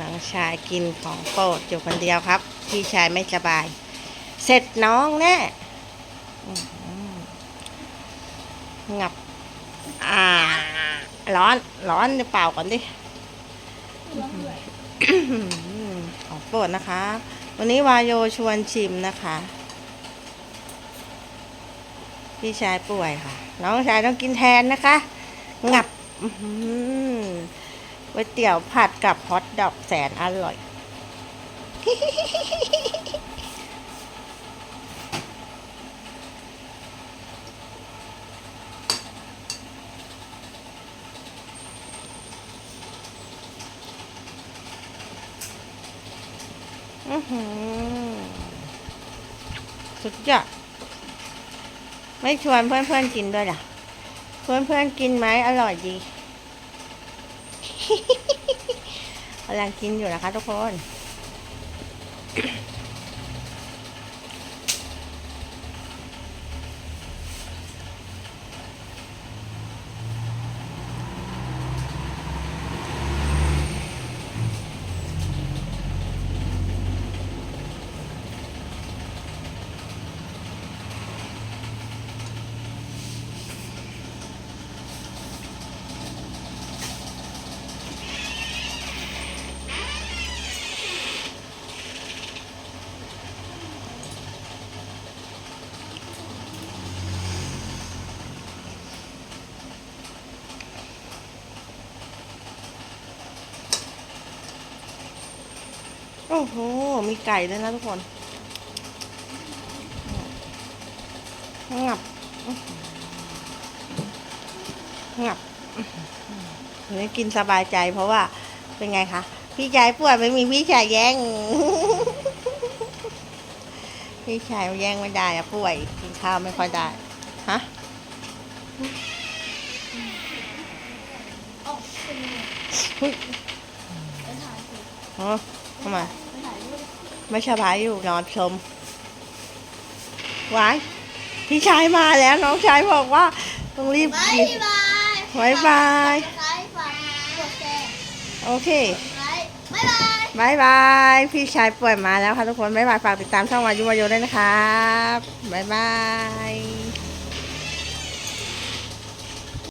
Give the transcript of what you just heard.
น้องชายกินของโปรดอยู่คนเดียวครับ พี่ชายไม่สบาย เสร็จน้องแน่งับ อ่า ร้อน ร้อนเดี๋ยวเปล่าก่อนดิของโปรดนะคะ วันนี้วายโยชวนชิมนะคะ พี่ชายป่วยค่ะ น้องชายต้องกินแทนนะคะ งับอื ก๋วยเตี๋ยวผัดกับฮอทดอกแสนอร่อย อือหือ สุดยอดไม่ชวนเพื่อนๆกินด้วยล่ะ เพื่อนๆกินไหมอร่อยดี กำลังกินอยู่นะคะทุกคน อ้โห มีไก่ด้วยนะทุกคนงับงับวันนี้กินสบายใจเพราะว่าเป็นไงคะ พี่ชายป่วยไม่มีพี่ชายแย่ง พี่ชายแย่งไม่ได้อะป่วย กินข้าวไม่ค่อยได้ ฮะอายสิอ๋อทำไมไปถ่ายรูปไม่สบายอยู่นอนชมวายพี่ชายมาแล้วน้องชายบอกว่าต้องรีบบ๊ากินยบายบ๊ายบายฝากกดไลค์ฝากกดแชร์โอเคกดไลค์บ๊ายบายบายบายพี่ชายป่วยมาแล้วค่ะทุกคนบายบายฝากติดตามช่องวายุวาโยด้วยนะครับบายบาย